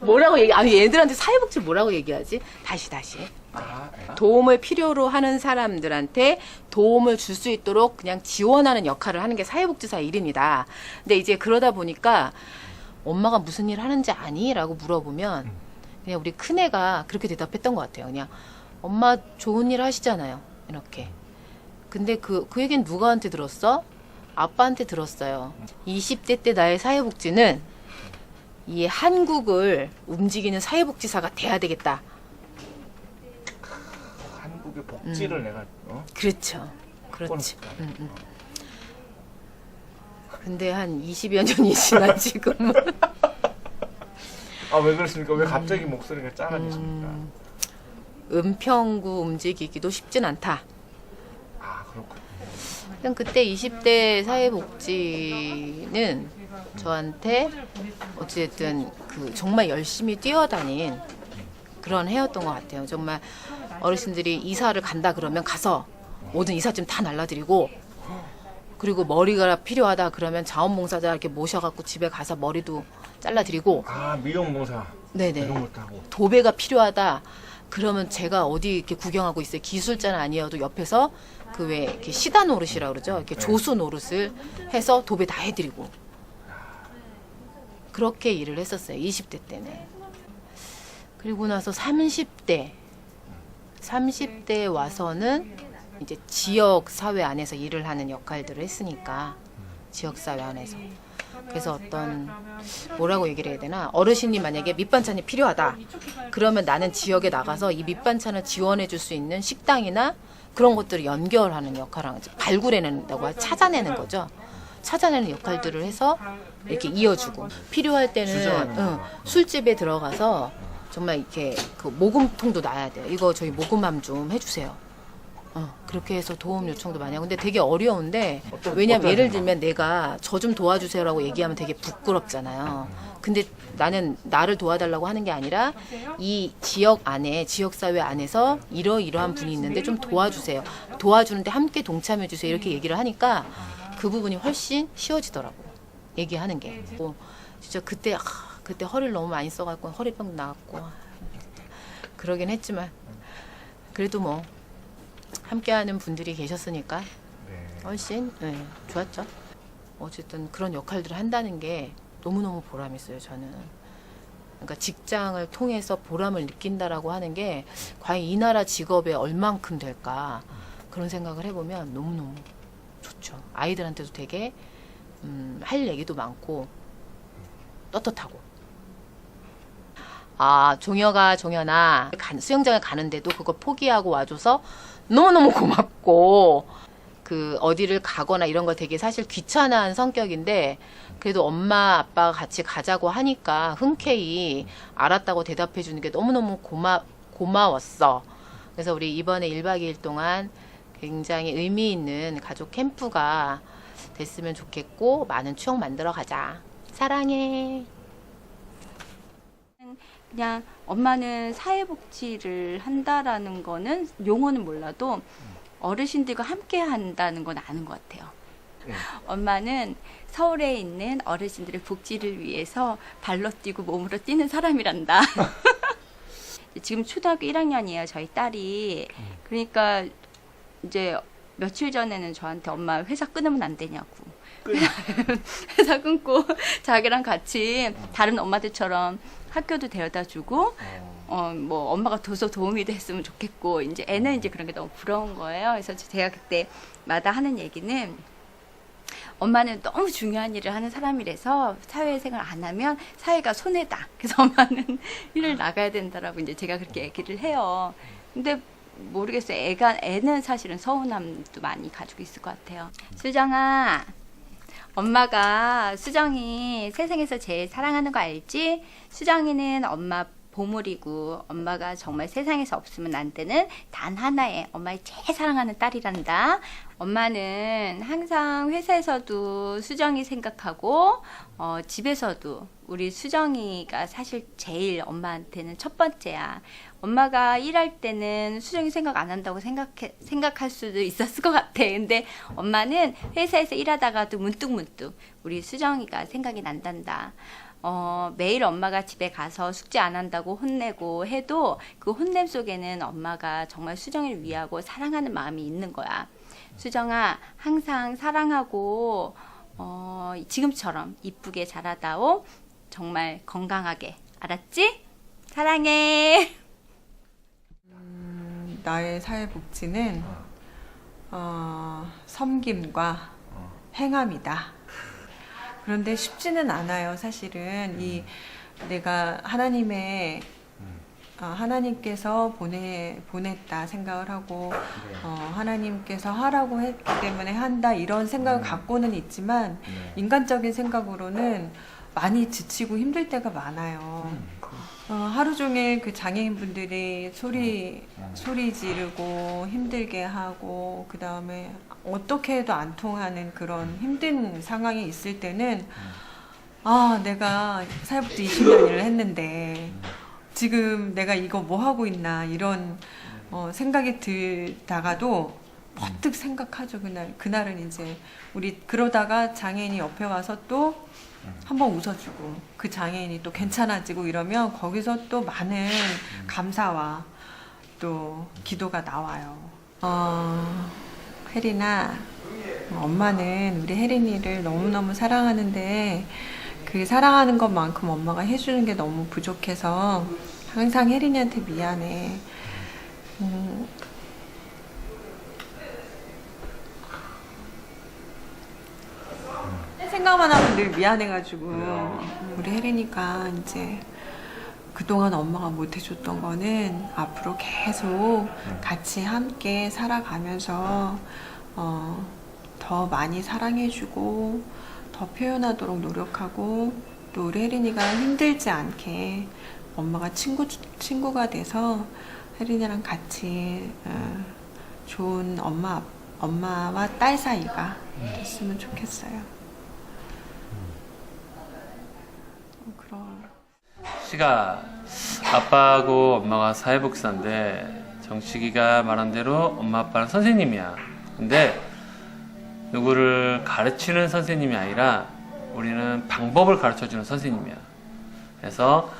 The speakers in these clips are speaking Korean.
뭐라고 얘기? 아니 얘들한테 사회복지 뭐라고 얘기하지? 다시 다시. 아, 예. 도움을 필요로 하는 사람들한테 도움을 줄 수 있도록 그냥 지원하는 역할을 하는 게 사회복지사 일입니다. 근데 이제 그러다 보니까 엄마가 무슨 일 하는지 아니? 라고 물어보면 그냥 우리 큰애가 그렇게 대답했던 것 같아요. 그냥 엄마 좋은 일 하시잖아요. 이렇게. 근데 그, 그 얘기는 누구한테 들었어? 아빠한테 들었어요. 20대 때 나의 사회복지는 이 한국을 움직이는 사회복지사가 돼야 되겠다. 한국의 복지를 내가 어? 그렇죠. 그렇지. 음, 음. 근데 한 20여 년이 지나 지금 아왜 그러십니까? 왜 갑자기 목소리가 작아지십니까? 음, 은평구 움직이기도 쉽진 않다. 일단 그때 20대 사회복지는 저한테 어쨌든 그 정말 열심히 뛰어다닌 그런 해였던 것 같아요. 정말 어르신들이 이사를 간다 그러면 가서 모든 이삿짐 다 날라드리고 그리고 머리가 필요하다 그러면 자원봉사자 이렇게 모셔갖고 집에 가서 머리도 잘라드리고 아 미용봉사 네네 이런 하고. 도배가 필요하다 그러면 제가 어디 이렇게 구경하고 있어요 기술자는 아니어도 옆에서 그 왜 이렇게 시다 노릇이라 그러죠. 이렇게 네. 조수 노릇을 해서 도배 다 해드리고. 그렇게 일을 했었어요 20대 때는. 그리고 나서 30대 30대 와서는 이제 지역 사회 안에서 일을 하는 역할들을 했으니까 지역 사회 안에서. 그래서 어떤 뭐라고 얘기를 해야 되나? 어르신이 만약에 밑반찬이 필요하다. 그러면 나는 지역에 나가서 이 밑반찬을 지원해 줄 수 있는 식당이나 그런 것들을 연결하는 역할을. 발굴해낸다고 하- 찾아내는 거죠 찾아내는 역할들을 해서 이렇게 이어주고 필요할 때는 응, 거. 술집에 들어가서 정말 이렇게 그 모금통도 놔야 돼요 이거 저희 모금함 좀 해주세요 어, 그렇게 해서 도움 요청도 많이 하고 근데 되게 어려운데 어떤- 왜냐면 어떤 예를? 들면 내가 저 좀 도와주세요라고 얘기하면 되게 부끄럽잖아요. 근데 나는 나를 도와달라고 하는 게 아니라 이 지역 안에 지역 사회 안에서 이러이러한 분이 있는데 좀 도와주세요. 도와주는데 함께 동참해 주세요. 이렇게 얘기를 하니까 그 부분이 훨씬 쉬워지더라고. 얘기하는 게. 뭐 진짜 그때 아, 그때 허리를 너무 많이 써갖고 허리병 나왔고 그러긴 했지만 그래도 뭐 함께하는 분들이 계셨으니까 네. 훨씬 네, 좋았죠. 어쨌든 그런 역할들을 한다는 게 너무너무 보람 있어요, 저는. 그러니까 직장을 통해서 보람을 느낀다라고 하는 게 과연 이 나라 직업에 얼만큼 될까 그런 생각을 해보면 너무너무 좋죠. 아이들한테도 되게 음, 할 얘기도 많고 떳떳하고. 아, 종혁아, 종현아, 간- 수영장에 가는데도 그거 포기하고 와줘서 너무너무 고맙고, 그, 어디를 가거나 이런 거 되게 사실 귀찮아한 성격인데, 그래도 엄마, 아빠가 같이 가자고 하니까 흔쾌히 알았다고 대답해 주는 게 너무너무 고마, 고마웠어. 그래서 우리 이번에 1박 2일 동안 굉장히 의미 있는 가족 캠프가 됐으면 좋겠고, 많은 추억 만들어 가자. 사랑해. 그냥 엄마는 사회복지를 한다라는 거는 용어는 몰라도 어르신들과 함께 한다는 건 아는 것 같아요. 네. 엄마는 서울에 있는 어르신들의 복지를 위해서 발로 뛰고 몸으로 뛰는 사람이란다. 지금 초등학교 1학년이에요, 저희 딸이. 그러니까 이제 며칠 전에는 저한테 엄마 회사 끊으면 안 되냐고. 끊- 회사 끊고 자기랑 같이 다른 엄마들처럼 학교도 데려다 주고 어, 어뭐 엄마가 도서 도움이 됐으면 좋겠고 이제 애는 이제 그런 게 너무 부러운 거예요. 그래서 제가 그때마다 하는 얘기는 엄마는 너무 중요한 일을 하는 사람이라서 사회생활 안 하면 사회가 손해다. 그래서 엄마는 일을 나가야 된다라고 이제 제가 그렇게 얘기를 해요. 근데 모르겠어요. 애가 애는 사실은 서운함도 많이 가지고 있을 것 같아요. 수정아, 엄마가 수정이 세상에서 제일 사랑하는 거 알지? 수정이는 엄마 보물이고 엄마가 정말 세상에서 없으면 안 되는 단 하나의 엄마의 제일 사랑하는 딸이란다. 엄마는 항상 회사에서도 수정이 생각하고 어, 집에서도 우리 수정이가 사실 제일 엄마한테는 첫 번째야. 엄마가 일할 때는 수정이 생각 안 한다고 생각해, 생각할 수도 있었을 것 같아. 근데 엄마는 회사에서 일하다가도 문득문득 우리 수정이가 생각이 난단다. 어, 매일 엄마가 집에 가서 숙제 안 한다고 혼내고 해도 그 혼냄 속에는 엄마가 정말 수정이를 위하고 사랑하는 마음이 있는 거야. 수정아, 항상 사랑하고, 어, 지금처럼 이쁘게 자라다오. 정말 건강하게. 알았지? 사랑해. 나의 사회복지는 어, 섬김과 행함이다. 그런데 쉽지는 않아요. 사실은 이 내가 하나님의 어, 하나님께서 보내 보냈다 생각을 하고 어, 하나님께서 하라고 했기 때문에 한다 이런 생각을 갖고는 있지만 인간적인 생각으로는 많이 지치고 힘들 때가 많아요. 어, 하루 종일 그 장애인분들이 소리 소리 지르고 힘들게 하고 그 다음에 어떻게 해도 안 통하는 그런 힘든 상황이 있을 때는 아 내가 사회복지 20년 일을 했는데 지금 내가 이거 뭐 하고 있나 이런 어, 생각이 들다가도 퍼뜩 생각하죠 그날. 그날은 이제 우리 그러다가 장애인이 옆에 와서 또 한번 웃어주고 그 장애인이 또 괜찮아지고 이러면 거기서 또 많은 감사와 또 기도가 나와요. 어, 혜린아, 엄마는 우리 혜린이를 너무너무 사랑하는데 그 사랑하는 것만큼 엄마가 해주는 게 너무 부족해서 항상 혜린이한테 미안해. 음, 생각만 하면 늘 미안해가지고. 우리 혜린이가 이제 그동안 엄마가 못해줬던 거는 앞으로 계속 같이 함께 살아가면서 어, 더 많이 사랑해주고 더 표현하도록 노력하고 또 우리 혜린이가 힘들지 않게 엄마가 친구 친구가 돼서 혜린이랑 같이 어, 좋은 엄마 엄마와 딸 사이가 됐으면 좋겠어요. 어, 그럼. 씨가 아빠하고 엄마가 사회복지사인데 정식이가 말한 대로 엄마 아빠는 선생님이야. 근데 누구를 가르치는 선생님이 아니라 우리는 방법을 가르쳐 주는 선생님이야. 그래서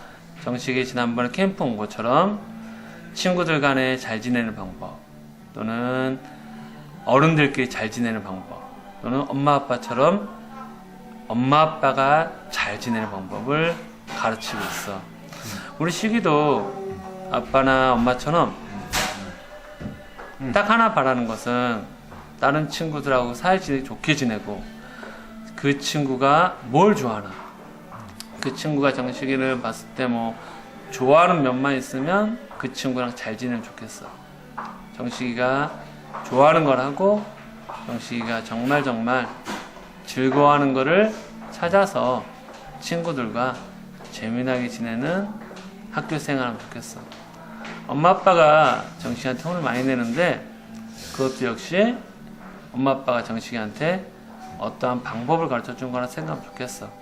정식이 지난번에 캠프 온 것처럼 친구들 간에 잘 지내는 방법 또는 어른들끼리 잘 지내는 방법 또는 엄마 아빠처럼 엄마 아빠가 잘 지내는 방법을 가르치고 있어. 우리 시기도 아빠나 엄마처럼 딱 하나 바라는 것은 다른 친구들하고 사이 좋게 지내고 그 친구가 뭘 좋아하나 그 친구가 정식이를 봤을 때 뭐 좋아하는 면만 있으면 그 친구랑 잘 지내면 좋겠어. 정식이가 좋아하는 걸 하고 정식이가 정말 정말 즐거워하는 거를 찾아서 친구들과 재미나게 지내는 학교 생활하면 좋겠어. 엄마 아빠가 정식이한테 혼을 많이 내는데 그것도 역시 엄마 아빠가 정식이한테 어떠한 방법을 가르쳐 준 거라 생각하면 좋겠어.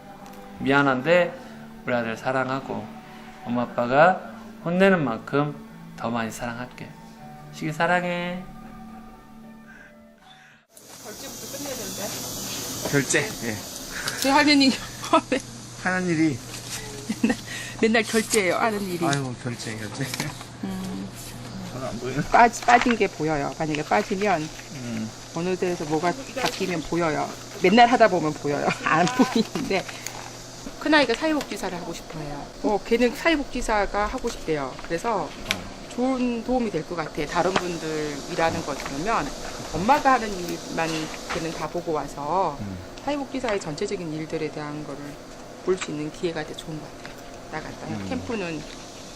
미안한데 우리 아들 사랑하고 엄마 아빠가 혼내는 만큼 더 많이 사랑할게. 시기 사랑해. 결제. 예. 제 하는 일 하는 일이 맨날 결제예요. 하는 일이 아이고 결제 결제. 저는 안 보이나? 빠, 빠진 게 보여요. 만약에 빠지면 음. 어느 데에서 뭐가 바뀌면 보여요. 맨날 하다 보면 보여요. 안 보이는데 큰아이가 사회복지사를 하고 싶어요. 어, 걔는 사회복지사가 하고 싶대요. 그래서 좋은 도움이 될 것 같아. 다른 분들 일하는 거 들으면 엄마가 하는 일만 걔는 다 보고 와서 사회복지사의 전체적인 일들에 대한 거를 볼 수 있는 기회가 되게 좋은 것 같아요. 나갔다. 캠프는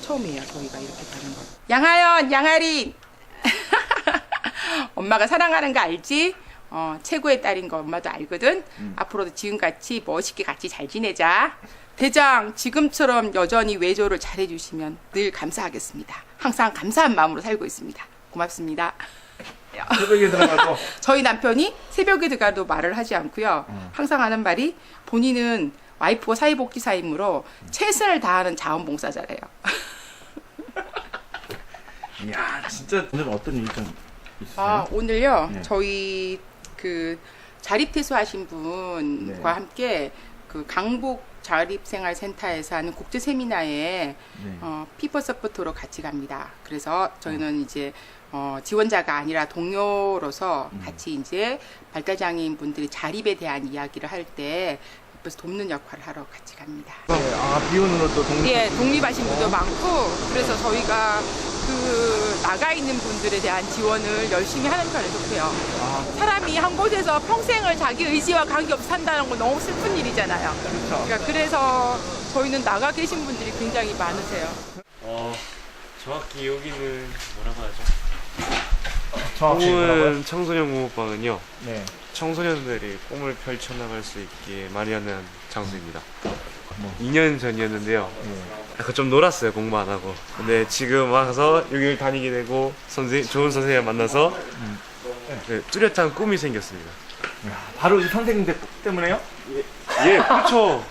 처음이에요. 저희가 이렇게 가는 거. 양하연, 양아리. 엄마가 사랑하는 거 알지? 어, 최고의 딸인 거 엄마도 알거든. 앞으로도 지금같이 멋있게 같이 잘 지내자. 대장, 지금처럼 여전히 외조를 잘해주시면 늘 감사하겠습니다. 항상 감사한 마음으로 살고 있습니다. 고맙습니다. 새벽에 들어가서 저희 남편이 새벽에 들어가도 말을 하지 않고요. 항상 하는 말이 본인은 와이프가 사회복지사이므로 최선을 다하는 자원봉사자래요. 이야 진짜 오늘 어떤 일이 좀 있으세요? 아, 오늘요. 네. 저희 그 자립 퇴소하신 분과 네. 함께 그 강북 자립생활센터에서 하는 국제 세미나에 네. 어, 피퍼 서포터로 같이 갑니다. 그래서 저희는 이제 어, 지원자가 아니라 동료로서 같이 이제 발달장애인 분들이 자립에 대한 이야기를 할 때 옆에서 돕는 역할을 하러 같이 갑니다. 네. 아 비혼으로 또 독립. 예, 독립하신 분도 많고 그래서 저희가 그 나가 있는 분들에 대한 지원을 열심히 하는 편에 속해요. 사람이 한 곳에서 평생을 자기 의지와 관계없이 산다는 건 너무 슬픈 일이잖아요. 그렇죠. 그러니까 그래서 저희는 나가 계신 분들이 굉장히 많으세요. 어, 정확히 여기는 뭐라고 하죠? 정확히 뭐라고요? 꿈은 청소년 공부방은요. 네. 청소년들이 꿈을 펼쳐나갈 수 있게 마련한 장소입니다. 뭐. 2년 전이었는데요. 네. 약간 좀 놀았어요 공부 안 하고. 근데 지금 와서 여기를 다니게 되고 선생 좋은 선생님 만나서 네, 뚜렷한 꿈이 생겼습니다. 바로 이 선생님들 때문에요? 예, 그렇죠.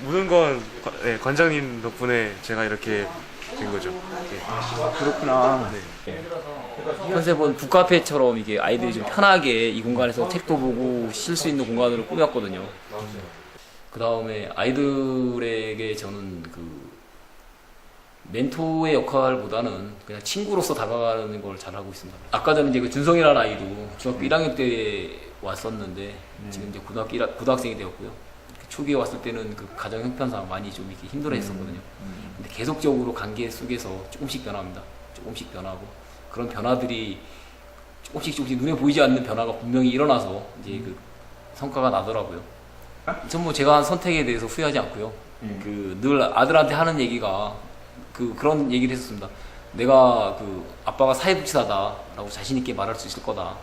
모든 건 관- 네, 관장님 덕분에 제가 이렇게 된 거죠. 예. 그렇구나. 컨셉은 북카페처럼 이게 아이들이 좀 편하게 이 공간에서 책도 보고 쉴 수 있는 공간으로 꾸몄거든요. 그 다음에 아이들에게 저는 그 멘토의 역할보다는 그냥 친구로서 다가가는 걸 잘하고 있습니다. 아까 전에 이제 그 준성이라는 아이도 중학교 1학년 때 왔었는데 지금 이제 고등학교 1, 고등학생이 되었고요. 초기에 왔을 때는 그 가정 형편상 많이 좀 이렇게 힘들어 했었거든요. 근데 계속적으로 관계 속에서 조금씩 변합니다. 조금씩 변하고 그런 변화들이 조금씩 조금씩 눈에 보이지 않는 변화가 분명히 일어나서 이제 그 성과가 나더라고요. 전뭐 제가 한 선택에 대해서 후회하지 않고요. 음. 그늘 아들한테 하는 얘기가 그 그런 얘기를 했었습니다. 내가 그 아빠가 사회복지사다라고 자신 있게 말할 수 있을 거다.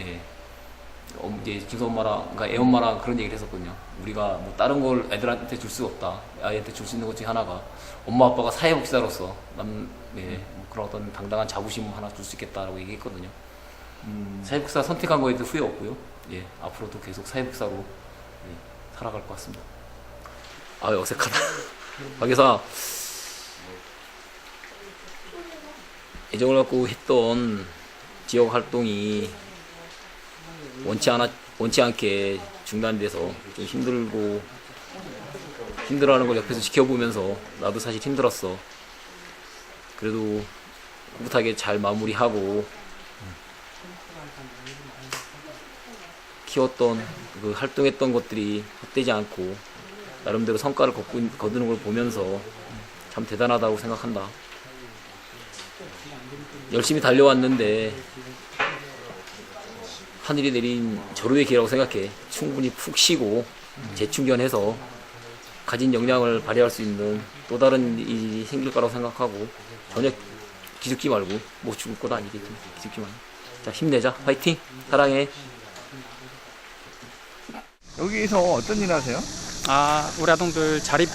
예. 어, 이제 김서 엄마랑 그러니까 애 엄마랑 그런 얘기를 했었거든요. 우리가 뭐 다른 걸 애들한테 줄 수 없다. 아이한테 줄 수 있는 것 중에 하나가 엄마 아빠가 사회복지사로서 남 예, 뭐 그런 어떤 당당한 자부심 하나 줄 수 있겠다라고 얘기했거든요. 음. 사회복지사 선택한 거에도 후회 없고요. 예, 앞으로도 계속 사회복지사로 예, 살아갈 것 같습니다. 아 어색하다. 박여사 애정을 갖고 했던 지역 활동이 원치 않아 원치 않게 중단돼서 좀 힘들고 힘들어하는 걸 옆에서 지켜보면서 나도 사실 힘들었어. 그래도 꿋꿋하게 잘 마무리하고 키웠던 그 활동했던 것들이 헛되지 않고 나름대로 성과를 거두, 거두는 걸 보면서 참 대단하다고 생각한다. 열심히 달려왔는데 하늘이 내린 절호의 기회라고 생각해. 충분히 푹 쉬고 재충전해서 가진 역량을 발휘할 수 있는 또 다른 일이 생길 거라고 생각하고 전혀 기죽지 말고 못 죽을 것 아니겠지. 말고. 자 힘내자. 화이팅. 사랑해. 여기서 어떤 일 하세요? 아, 우리 아동들 자립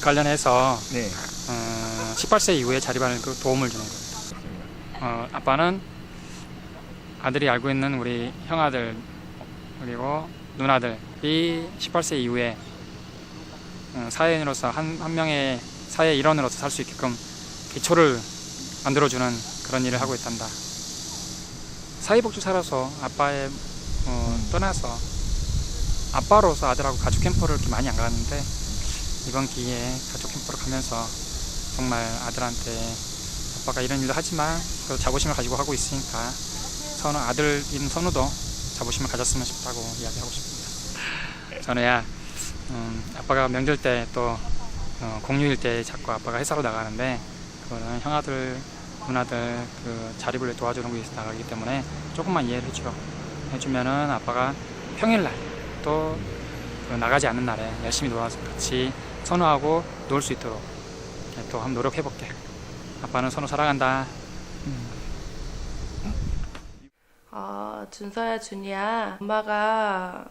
관련해서 네. 어, 18세 이후에 자립하는 그 도움을 주는 거예요. 어, 아빠는 아들이 알고 있는 우리 형아들 그리고 누나들이 18세 이후에 어, 사회인으로서 한, 한 명의 사회 일원으로서 살 수 있게끔 기초를 만들어주는 그런 일을 하고 있단다. 사회복지사로서 아빠의 어, 떠나서 아빠로서 아들하고 가족 캠프를 이렇게 많이 안 가는데 이번 기회에 가족 캠프를 가면서 정말 아들한테 아빠가 이런 일도 하지만 그래도 자부심을 가지고 하고 있으니까 선우 아들인 선우도 자부심을 가졌으면 싶다고 이야기하고 싶습니다. 선우야, 음, 아빠가 명절 때 또 어, 공휴일 때 자꾸 아빠가 회사로 나가는데 그거는 형아들 누나들 그 자립을 도와주는 위해서 나가기 때문에 조금만 이해를 해줘. 해주면은 아빠가 평일날 또그 나가지 않는 날에 열심히 놀아서 같이 선우하고 놀 수 있도록 또 한번 노력해볼게. 아빠는 선우 사랑한다. 어, 준서야, 준이야. 엄마가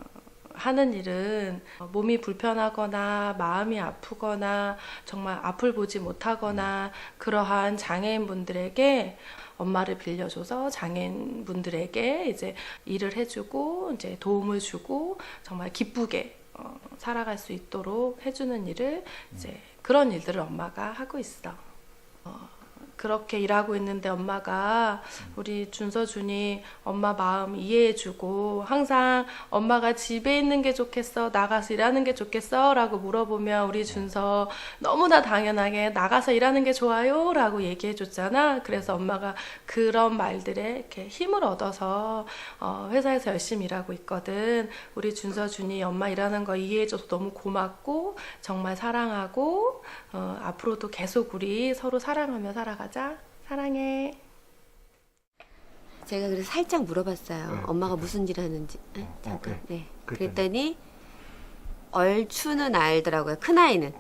하는 일은 몸이 불편하거나 마음이 아프거나 정말 앞을 보지 못하거나 그러한 장애인 분들에게 엄마를 빌려줘서 장애인 분들에게 이제 일을 해주고 이제 도움을 주고 정말 기쁘게 어, 살아갈 수 있도록 해주는 일을 이제 그런 일들을 엄마가 하고 있어. 어, 그렇게 일하고 있는데 엄마가 우리 준서준이 엄마 마음 이해해주고 항상 엄마가 집에 있는 게 좋겠어 나가서 일하는 게 좋겠어 라고 물어보면 우리 준서 너무나 당연하게 나가서 일하는 게 좋아요 라고 얘기해줬잖아. 그래서 엄마가 그런 말들에 이렇게 힘을 얻어서 어, 회사에서 열심히 일하고 있거든. 우리 준서준이 엄마 일하는 거 이해해줘서 너무 고맙고 정말 사랑하고 어, 앞으로도 계속 우리 서로 사랑하며 살아가자 사랑해 제가 그래서 살짝 물어봤어요. 네. 엄마가 무슨 일 하는지. 네, 어, 잠깐. 어, 네. 그랬더니? 그랬더니 얼추는 알더라고요. 큰 아이는.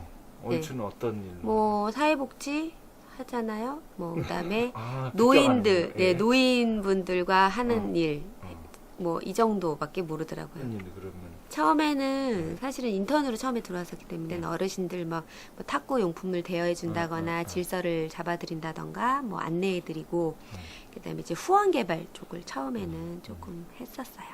얼추는 어떤 일? 뭐 사회복지 하잖아요. 뭐 그다음에 아, 노인들. 네, 예. 노인분들과 하는 어. 일. 어. 뭐 이 정도밖에 모르더라고요. 어떤 일 그러면? 처음에는 사실은 인턴으로 처음에 들어왔었기 때문에 어르신들 막 뭐 탁구 용품을 대여해 준다거나 어, 어, 어. 질서를 잡아드린다던가 뭐 안내해드리고 그다음에 이제 후원 개발 쪽을 처음에는 조금 했었어요.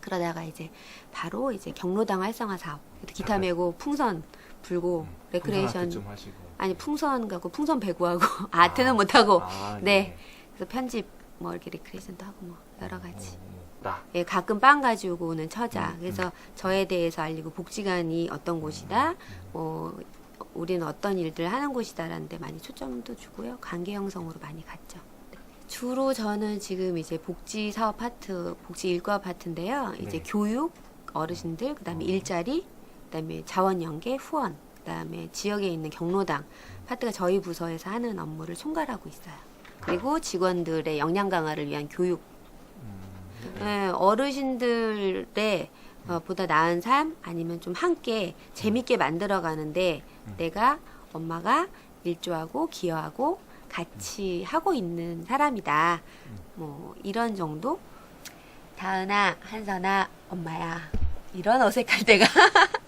그러다가 이제 바로 이제 경로당 활성화 사업, 기타 메고 풍선 불고 레크레이션 좀 하시고. 아니 풍선 가고 풍선 배구하고 아트는 못하고. 아, 네. 그래서 편집 뭐 이렇게 레크레이션도 하고 뭐 여러 가지. 나. 예, 가끔 빵 가지고 오는 처자. 음, 그래서 저에 대해서 알리고 복지관이 어떤 곳이다. 뭐 우리는 어떤 일들 하는 곳이다라는 데 많이 초점도 주고요. 관계 형성으로 많이 갔죠. 네. 주로 저는 지금 이제 복지 사업 파트, 복지 일과 파트인데요. 이제 네. 교육, 어르신들, 그다음에 일자리, 그다음에 자원 연계, 후원, 그다음에 지역에 있는 경로당 파트가 저희 부서에서 하는 업무를 총괄하고 있어요. 그리고 직원들의 역량 강화를 위한 교육 네, 어르신들의 어, 보다 나은 삶 아니면 좀 함께 재밌게 만들어 가는데 내가 엄마가 일조하고 기여하고 같이 하고 있는 사람이다. 뭐 이런 정도? 다은아, 한선아, 엄마야. 이런 어색할 때가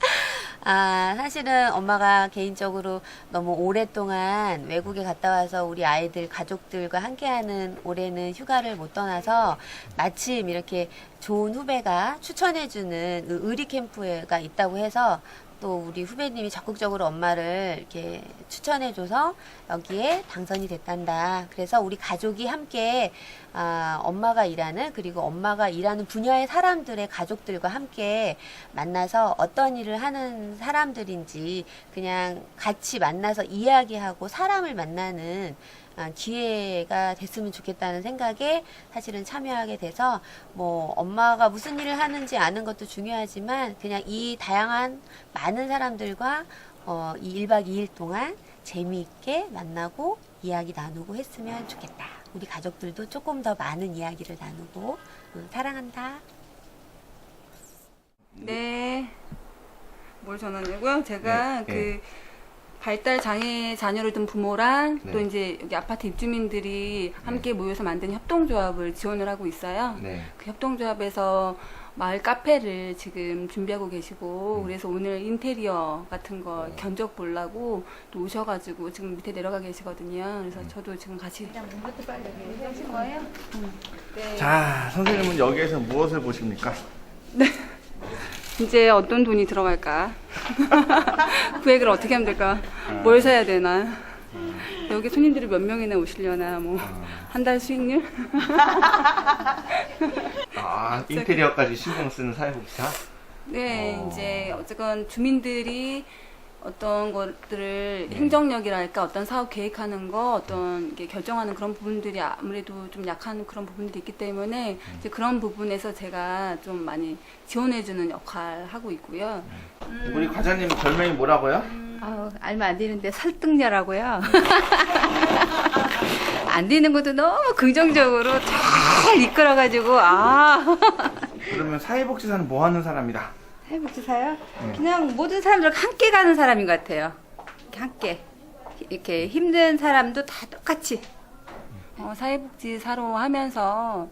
아, 사실은 엄마가 개인적으로 너무 오랫동안 외국에 갔다 와서 우리 아이들 가족들과 함께하는 올해는 휴가를 못 떠나서 마침 이렇게 좋은 후배가 추천해주는 그 의리 캠프가 있다고 해서 또 우리 후배님이 적극적으로 엄마를 이렇게 추천해줘서 여기에 당선이 됐단다. 그래서 우리 가족이 함께 아, 엄마가 일하는 그리고 엄마가 일하는 분야의 사람들의 가족들과 함께 만나서 어떤 일을 하는 사람들인지 그냥 같이 만나서 이야기하고 사람을 만나는 아, 기회가 됐으면 좋겠다는 생각에 사실은 참여하게 돼서 뭐 엄마가 무슨 일을 하는지 아는 것도 중요하지만 그냥 이 다양한 많은 사람들과 어, 이 1박 2일 동안 재미있게 만나고 이야기 나누고 했으면 좋겠다. 우리 가족들도 조금 더 많은 이야기를 나누고 응, 사랑한다. 네. 뭘 전하냐고요? 제가 네, 그 네. 발달 장애 자녀를 둔 부모랑 네. 또 이제 여기 아파트 입주민들이 함께 모여서 만든 협동조합을 지원을 하고 있어요. 네. 그 협동조합에서 마을 카페를 지금 준비하고 계시고 음. 그래서 오늘 인테리어 같은 거 견적 보려고 또 오셔가지고 지금 밑에 내려가 계시거든요. 그래서 음. 저도 지금 같이 그냥 문부터 빨리 하신 거예요? 네. 자, 선생님은 여기에서 무엇을 보십니까? 이제 어떤 돈이 들어갈까? 구획을 어떻게 하면 될까? 뭘 사야 되나? 여기 손님들이 몇 명이나 오시려나? 뭐한달 수익률? 아, 인테리어까지 신경 쓰는 사회복지사? 네, 어. 이제 어쨌건 주민들이 어떤 것들을 행정력이랄까 어떤 사업 계획하는 거 어떤 게 결정하는 그런 부분들이 아무래도 좀 약한 그런 부분들이 있기 때문에 이제 그런 부분에서 제가 좀 많이 지원해주는 역할 하고 있고요. 우리 과장님 별명이 뭐라고요? 아우, 알면 안 되는데 설득녀라고요. 안 되는 것도 너무 긍정적으로 잘 이끌어가지고 아 그러면 사회복지사는 뭐 하는 사람이다? 해복지사요? 그냥 모든 사람들과 함께 가는 사람인 것 같아요. 이렇게 함께 이렇게 힘든 사람도 다 똑같이 어, 사회복지사로 하면서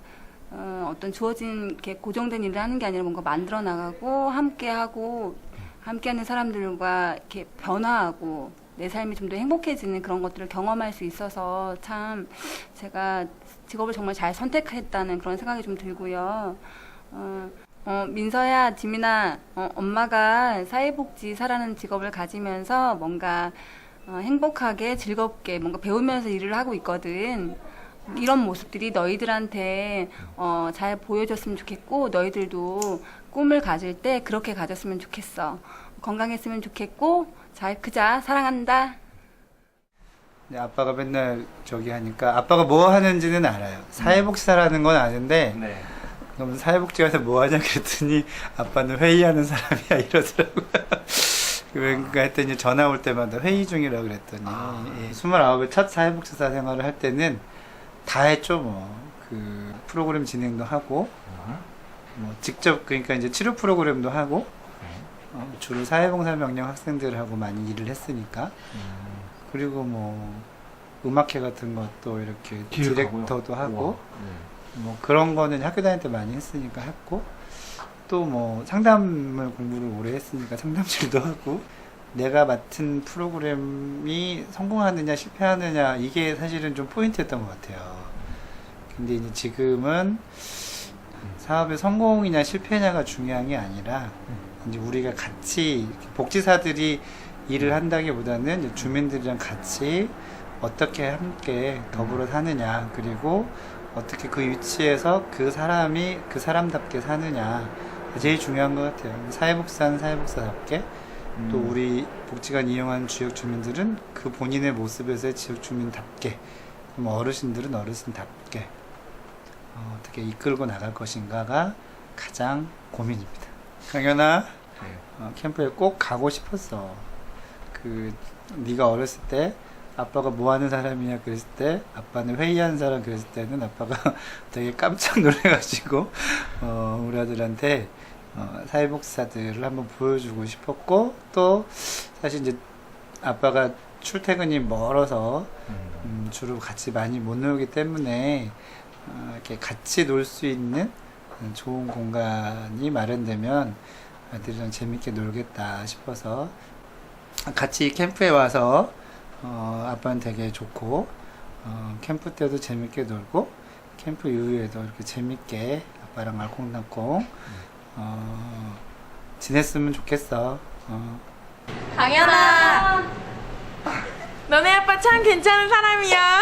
어, 어떤 주어진 이렇게 고정된 일을 하는 게 아니라 뭔가 만들어 나가고 함께하고 함께하는 사람들과 이렇게 변화하고 내 삶이 좀 더 행복해지는 그런 것들을 경험할 수 있어서 참 제가 직업을 정말 잘 선택했다는 그런 생각이 좀 들고요. 어, 어, 민서야, 지민아, 어, 엄마가 사회복지사라는 직업을 가지면서 뭔가 어, 행복하게 즐겁게 뭔가 배우면서 일을 하고 있거든. 이런 모습들이 너희들한테 어, 잘 보여줬으면 좋겠고 너희들도 꿈을 가질 때 그렇게 가졌으면 좋겠어. 건강했으면 좋겠고 잘 크자 사랑한다. 네, 아빠가 맨날 저기 하니까 아빠가 뭐 하는지는 알아요. 사회복지사라는 건 아는데 네. 그럼 사회복지관에서 뭐 하냐 그랬더니 아빠는 회의하는 사람이야 이러더라고요. 그러니까 했더니 전화 올 때마다 회의 중이라고 그랬더니 예, 29의 첫 사회복지사 생활을 할 때는 다 했죠 뭐. 그 프로그램 진행도 하고 뭐 직접 그러니까 이제 치료 프로그램도 하고 어, 주로 사회봉사 명령 학생들하고 많이 일을 했으니까 그리고 뭐 음악회 같은 것도 이렇게? 디렉터도 하고 우와. 뭐 그런 거는 학교 다닐 때 많이 했으니까 했고 또 뭐 상담을 공부를 오래 했으니까 상담실도 하고 내가 맡은 프로그램이 성공하느냐 실패하느냐 이게 사실은 좀 포인트였던 것 같아요. 근데 이제 지금은 사업의 성공이냐 실패냐가 중요한 게 아니라 이제 우리가 같이 복지사들이 일을 한다기보다는 주민들이랑 같이 어떻게 함께 더불어 사느냐 그리고 어떻게 그 위치에서 그 사람이 그 사람답게 사느냐 제일 중요한 것 같아요. 사회복지사는 사회복지사답게 또 우리 복지관 이용한 지역 주민들은 그 본인의 모습에서의 지역 주민답게 뭐 어르신들은 어르신답게 어, 어떻게 이끌고 나갈 것인가가 가장 고민입니다. 강연아 어, 캠프에 꼭 가고 싶었어. 그 네가 어렸을 때 아빠가 뭐 하는 사람이냐 그랬을 때 아빠는 회의하는 사람 그랬을 때는 아빠가 되게 깜짝 놀래가지고 어, 우리 아들한테 어, 사회복지사들을 한번 보여주고 싶었고 또 사실 이제 아빠가 출퇴근이 멀어서 음, 주로 같이 많이 못 놀기 때문에 어, 이렇게 같이 놀 수 있는 음, 좋은 공간이 마련되면 아들이랑 재밌게 놀겠다 싶어서 같이 캠프에 와서 어, 아빠는 되게 좋고 어, 캠프 때도 재밌게 놀고 캠프 이후에도 이렇게 재밌게 아빠랑 알콩달콩 어, 지냈으면 좋겠어. 어. 강연아 너네 아빠 참 괜찮은 사람이야